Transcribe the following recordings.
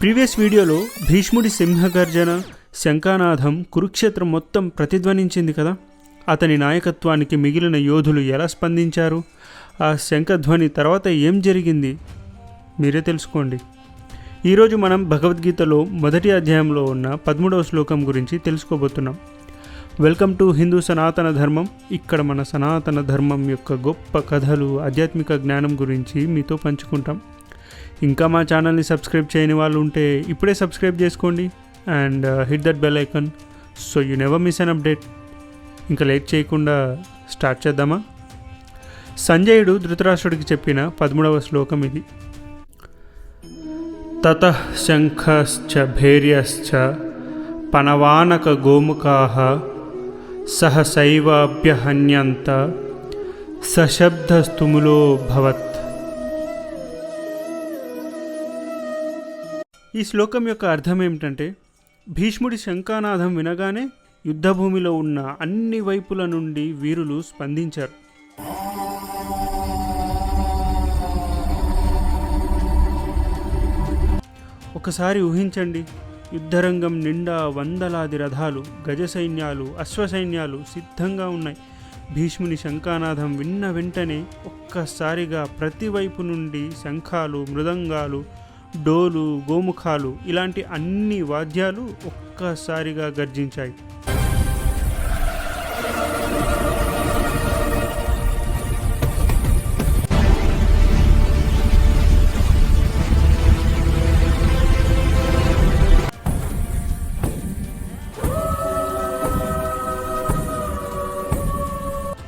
Previous వీడియోలో భీష్ముడి సింహగర్జన శంఖానాథం కురుక్షేత్రం మొత్తం ప్రతిధ్వనించింది కదా? అతని నాయకత్వానికి మిగిలిన యోధులు ఎలా స్పందించారు? ఆ శంఖధ్వని తర్వాత ఏం జరిగింది? మీరే తెలుసుకోండి. ఈరోజు మనం భగవద్గీతలో మొదటి అధ్యాయంలో ఉన్న పదమూడవ శ్లోకం గురించి తెలుసుకోబోతున్నాం. వెల్కమ్ టు హిందూ సనాతన ధర్మం. ఇక్కడ మన సనాతన ధర్మం యొక్క గొప్ప కథలు ఆధ్యాత్మిక జ్ఞానం గురించి మీతో పంచుకుంటాం. ఇంకా మా ఛానల్ని సబ్స్క్రైబ్ చేయని వాళ్ళు ఉంటే ఇప్పుడే సబ్స్క్రైబ్ చేసుకోండి and hit that bell icon so you never miss an update ఇంకా లేట్ చేయకుండా స్టార్ట్ చేద్దామా? సంజయుడు ధృతరాష్ట్రుడికి చెప్పిన పదమూడవ శ్లోకం ఇది. తత శంఖశ్చ భేర్యశ్చ పనవానక గోముఖాః సహసైవాభ్యహన్యంత సశబ్దస్తుములో భవత్ ఈ శ్లోకం యొక్క అర్థం ఏమిటంటే భీష్ముడి శంఖానాథం వినగానే యుద్ధభూమిలో ఉన్న అన్ని వైపుల నుండి వీరులు స్పందించారు. ఒకసారి ఊహించండి యుద్ధరంగం నిండా వందలాది రథాలు గజ సైన్యాలు అశ్వసైన్యాలు సిద్ధంగా ఉన్నాయి. భీష్ముని శంఖానాథం విన్న వెంటనే ఒక్కసారిగా ప్రతి వైపు నుండి శంఖాలు మృదంగాలు డోలు గోముఖాలు ఇలాంటి అన్ని వాద్యాలు ఒక్కసారిగా గర్జించాయి.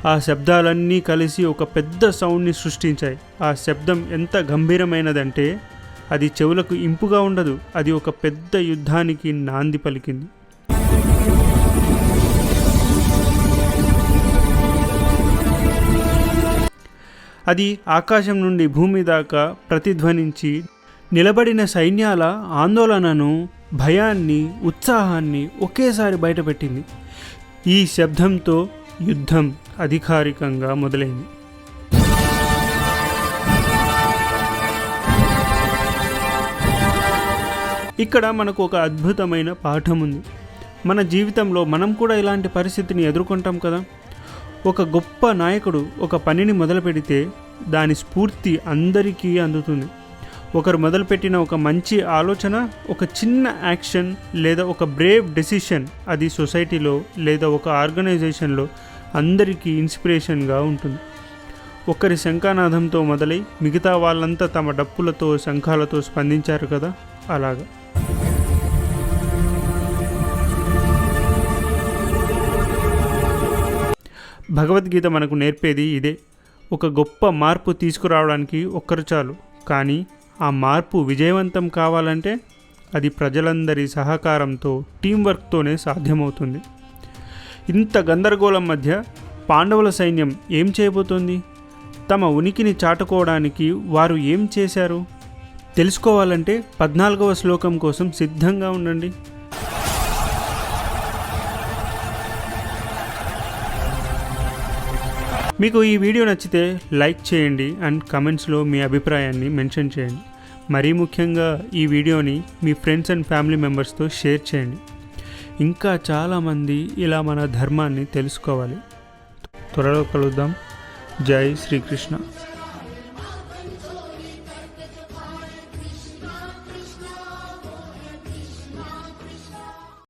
ఆ శబ్దాలన్నీ కలిసి ఒక పెద్ద సౌండ్ని సృష్టించాయి. ఆ శబ్దం ఎంత గంభీరమైనదంటే అది చెవులకు ఇంపుగా ఉండదు. అది ఒక పెద్ద యుద్ధానికి నాంది పలికింది. అది ఆకాశం నుండి భూమి దాకా ప్రతిధ్వనించి నిలబడిన సైన్యాల ఆందోళనను భయాన్ని ఉత్సాహాన్ని ఒకేసారి బయటపెట్టింది. ఈ శబ్దంతో యుద్ధం అధికారికంగా మొదలైంది. ఇక్కడ మనకు ఒక అద్భుతమైన పాఠం ఉంది. మన జీవితంలో మనం కూడా ఇలాంటి పరిస్థితిని ఎదుర్కొంటాం కదా? ఒక గొప్ప నాయకుడు ఒక పనిని మొదలు పెడితే దాని స్ఫూర్తి అందరికీ అందుతుంది. ఒకరు మొదలుపెట్టిన ఒక మంచి ఆలోచన ఒక చిన్న యాక్షన్ లేదా ఒక బ్రేవ్ డెసిషన్ అది సొసైటీలో లేదా ఒక ఆర్గనైజేషన్లో అందరికీ ఇన్స్పిరేషన్గా ఉంటుంది. ఒకరి శంఖానాదంతో మొదలై మిగతా వాళ్ళంతా తమ డప్పులతో శంఖాలతో స్పందించారు కదా? అలాగా. భగవద్గీత మనకు నేర్పేది ఇదే. ఒక గొప్ప మార్పు తీసుకురావడానికి ఒక్కరు చాలు. కానీ ఆ మార్పు విజయవంతం కావాలంటే అది ప్రజలందరి సహకారంతో టీం వర్క్తోనే సాధ్యమవుతుంది. ఇంత గందరగోళం మధ్య పాండవుల సైన్యం ఏం చేయబోతోంది? తమ ఉనికిని చాటుకోవడానికి వారు ఏం చేశారు? తెలుసుకోవాలంటే పద్నాలుగవ శ్లోకం కోసం సిద్ధంగా ఉండండి. మీకు ఈ వీడియో నచ్చితే లైక్ చేయండి అండ్ కమెంట్స్లో మీ అభిప్రాయాన్ని మెన్షన్ చేయండి. మరీ ముఖ్యంగా ఈ వీడియోని మీ ఫ్రెండ్స్ అండ్ ఫ్యామిలీ మెంబర్స్తో షేర్ చేయండి. ఇంకా చాలామంది ఇలా మన ధర్మాన్ని తెలుసుకోవాలి. త్వరలో కలుద్దాం. జై శ్రీకృష్ణ.